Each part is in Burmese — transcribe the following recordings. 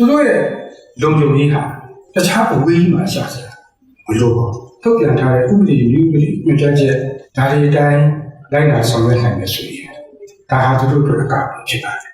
သူတို့ရဲ့လုံခြုံရေးဟာတခြားအဝေးကြီးမှာရှာစရာမလိုပါဘူးထုတ်ပြန်ထားတဲ့ဥပဒေမျိုးဥပဒေညွှန်ကြားချက်ဒါတွေအတိုင်းလိုက်နာဆောင်ရွက်နိုင်မယ်ဆိုရင်ဒါဟာသူတို့တို့အကဖြစ်ပါတယ်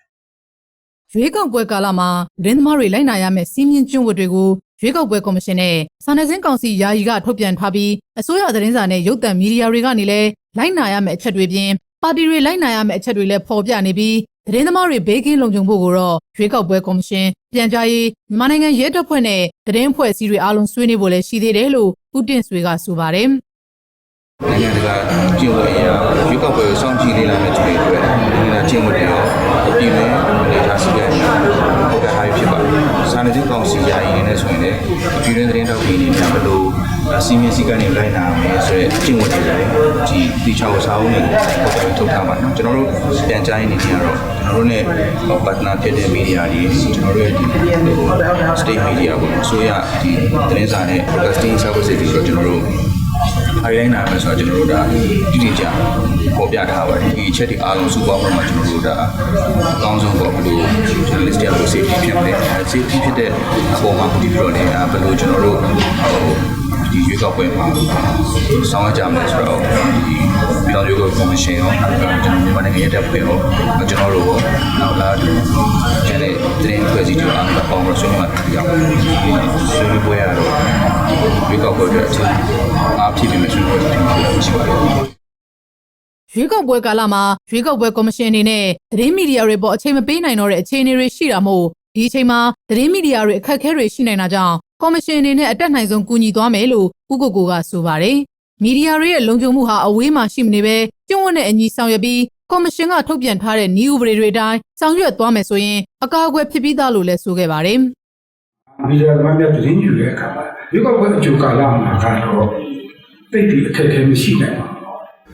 ရွေးကောက်ပွဲကာလမှာသတင်းသမားတွေလိုက်နာရမယ့်စီးမြင့်ကျွန်းဝတ်တွေကိုရွေးကောက်ပွဲကော်မရှင်နဲ့စာနယ်ဇင်းကောင်စီယာယီကထုတ်ပြန်ထားပြီးအစိုးရသတင်းစာနဲ့ရုပ်သံမီဒီယာတွေကနေလည်းလိုက်နာရမယ့်အချက်တွေပြင် ပါတီတွေလိုက်နာရမယ့်အချက်တွေလည်းဖော်ပြနေပြီးသတင်းသမားတွေဘေးကင်းလုံခြုံဖို့ကိုတော့ရွေးကောက်ပွဲကော်မရှင်ပြန်ကြားရေးမြန်မာနိုင်ငံရဲတပ်ဖွဲ့နဲ့သတင်းဖွဲ့စည်းတွေအားလုံးဆွေးနွေးဖို့လည်းရှိသေးတယ်လို့ဦးတင်ဆွေကဆိုပါတယ်နိုင်ငံတကာကျင့်ဝတ်အရာရွေးကောက်ပွဲကိုစောင့်ကြည့်နေလာမယ့်သူတွေအတွက်နိုင်ငံတကာကျင့်ဝတ်တွေရောပြည်တွင်းအနေထားစီကံပုံကထားဖြစ်ပါတယ်။စာနယ်ဇင်းကောင်စီယာယီနေနဲ့ဆိုရင်လည်းပြည်တွင်းသတင်းတောက်တွေအနေနဲ့ဘယ်လို စီမင်းစည်းကမ်းတွေလိုက်နာမလဲဆိုတဲ့ကျင့်ဝတ်တွေလည်းဒီတိချောက်စာအုပ်နဲ့ပုံထုတ်ထားပါတယ်။ကျွန်တော်တို့ပြန်ကြားရေးနေနေရတော့ကျွန်တော်တို့ ਨੇ partner ဖြစ်တဲ့ media တွေကျွန်တော်တို့ရဲ့ဒီ state media ကိုအစိုးရဒီသတင်းစာနဲ့ broadcasting services တွေဆိုတော့ကျွန်တော်တို့ အားရိုင်းနာမယ်ဆိုတော့ကျွန်တော်တို့ဒါတိတိကျပေါ်ပြထားပါတယ်ဒီအချက်တွေအားလုံးစုပေါင်းတော့မှကျွန်တော်တို့ဒါအကောင်းဆုံးပေါ့ဘယ်လို journalist တွေ safety ဖြစ်မလဲ safety ဖြစ်တဲ့အပေါ်မှာဒီပြီးတော့လည်းဘယ်လိုကျွန်တော်တို့ဟိုဒီရွေးကောက်ပွဲမှာဆောင်းရကြမယ်ဆိုတော့ဒီပြည်တော်ရွေးကောက်ကော်မရှင်ရောကျွန်တော်မြန်မာနိုင်ငံရဲ့တပ်ဖွဲ့ရောကျွန်တော်တို့ရောနောက်လာတူကျန်တဲ့သတင်းဖွဲ့စည်းတွေအားလုံးပေါင်းလို့ဆွေးနွေးမှာရောက်ဆွေးနွေးပွဲရတော့ ရွေးကောက်ပွဲအတွက်အထူးအားဖြစ်ပြီးမှဆွေးနွေးပွဲတွေရှိပါတယ်ရွေးကောက်ပွဲကာလမှာရွေးကောက်ပွဲကော်မရှင်အနေနဲ့သတင်းမီဒီယာတွေပေါ်အချိန်မပေးနိုင်တော့တဲ့အခြေအနေတွေရှိတာမို့ဒီအချိန်မှာသတင်းမီဒီယာတွေအခက်အခဲတွေရှိနေတာကြောင့်ကော်မရှင်အနေနဲ့အတက်နိုင်ဆုံးကူညီသွားမယ်လို့ဦးကိုကိုကဆိုပါတယ်။မီဒီယာတွေရဲ့လုံခြုံမှုဟာအဝေးမှာရှိမနေပဲကျုံးဝတ်နဲ့အညီဆောင်ရွက်ပြီးကော်မရှင်ကထုတ်ပြန်ထားတဲ့နည်းဥပဒေတွေအတိုင်းဆောင်ရွက်သွားမယ်ဆိုရင်အကာအကွယ်ဖြစ်ပြီးသားလို့လည်းဆိုခဲ့ပါတယ် မီဒီယာသမားများသတင်းယူတဲ့အခါမှာဒီကောက်ပွဲအကျိုးကာလမှာကတော့တိတ်ပြီးအခက်အခဲမရှိနိုင်ပါဘူး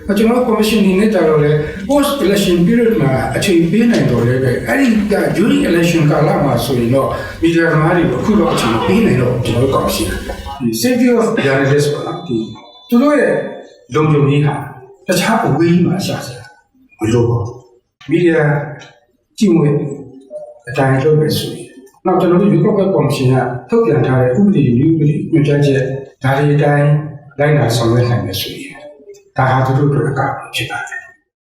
။အကျွန်တော်ကော်မရှင်နေနဲ့ကြတော့လေ post election period မှာအချိန်ပေးနိုင်တော့လေပဲအဲ့ဒီက during election ကာလမှာဆိုရင်တော့မီဒီယာသမားတွေကိုအခုတော့အချိန်ပေးနိုင်တော့ကျွန်တော်ကော်မရှင်ဒီ safety of journalists ပေါ့နော်ဒီသူတို့ရဲ့လုံခြုံရေးဟာတခြားအဝေးကြီးမှာရှာစရာမလိုပါဘူး။မီဒီယာကြည့်ဝင်အတိုင်းလုပ်ပဲဆိုရင် နောက်ကျွန်တော်တို့ရွေးကောက်ပွဲကော်မရှင်ကထုတ်ပြန်ထားတဲ့ဥပဒေမျိုးဥပဒေညွှန်ကြားချက်ဒါတွေအတိုင်းလိုက်နာဆောင်ရွက်နိုင်မယ်ဆိုရင်ဒါဟာသူတို့တို့အကဖြစ်ပါတယ်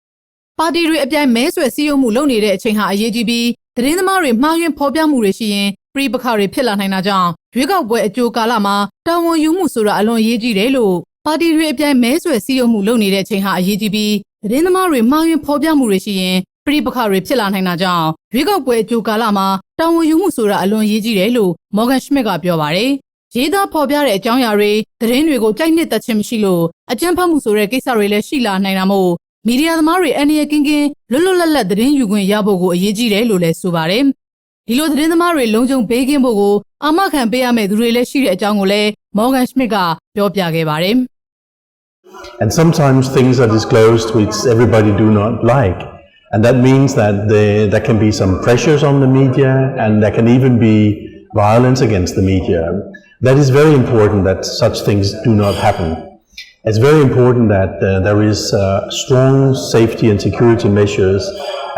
။ပါတီတွေအပြိုင်မဲဆွယ်စည်းရုံးမှုလုပ်နေတဲ့အချိန်ဟာအရေးကြီးပြီးသတင်းသမားတွေမှားယွင်းဖော်ပြမှုတွေရှိရင်ပြည်ပခါတွေဖြစ်လာနိုင်တာကြောင့်ရွေးကောက်ပွဲအကြိုကာလမှာတာဝန်ယူမှုဆိုတာအလွန်အရေးကြီးတယ်လို့ပါတီတွေအပြိုင်မဲဆွယ်စည်းရုံးမှုလုပ်နေတဲ့အချိန်ဟာအရေးကြီးပြီးသတင်းသမားတွေမှားယွင်းဖော်ပြမှုတွေရှိရင် ပြည်ပခါတွေဖြစ်လာနိုင်တာကြောင့်ရွေးကောက်ပွဲအကြိုကာလမှာတာဝန်ယူမှုဆိုတာအလွန်အရေးကြီးတယ်လို့မော်ဂန်ရှမစ်ကပြောပါတယ်။ရေးသားဖော်ပြတဲ့အကြောင်းအရာတွေသတင်းတွေကိုကြိုက်နှစ်သက်ခြင်းမရှိလို့အကြမ်းဖက်မှုဆိုတဲ့ကိစ္စတွေလည်းရှိလာနိုင်တာမို့မီဒီယာသမားတွေအန္တရာယ်ကင်းကင်းလွတ်လွတ်လပ်လပ်သတင်းယူခွင့်ရဖို့ကိုအရေးကြီးတယ်လို့လည်းဆိုပါတယ်။ဒီလိုသတင်းသမားတွေလုံခြုံဘေးကင်းဖို့ကိုအာမခံပေးရမယ့်သူတွေလည်းရှိတဲ့အကြောင်းကိုလည်းမော်ဂန်ရှမစ်ကပြောပြခဲ့ပါတယ်။ And sometimes things are disclosed which everybody do not like. And that means that there, there can be some pressures on the media and there can even be violence against the media. That is very important that such things do not happen. It's very important that uh, there is uh, strong safety and security measures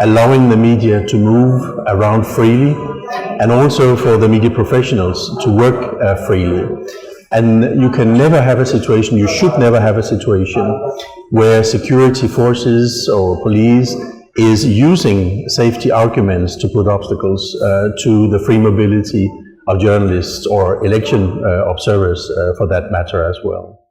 allowing the media to move around freely and also for the media professionals to work uh, freely. And you can never have a situation, you should never have a situation where security forces or police is using safety arguments to put obstacles uh, to the free mobility of journalists or election uh, observers uh, for that matter as well.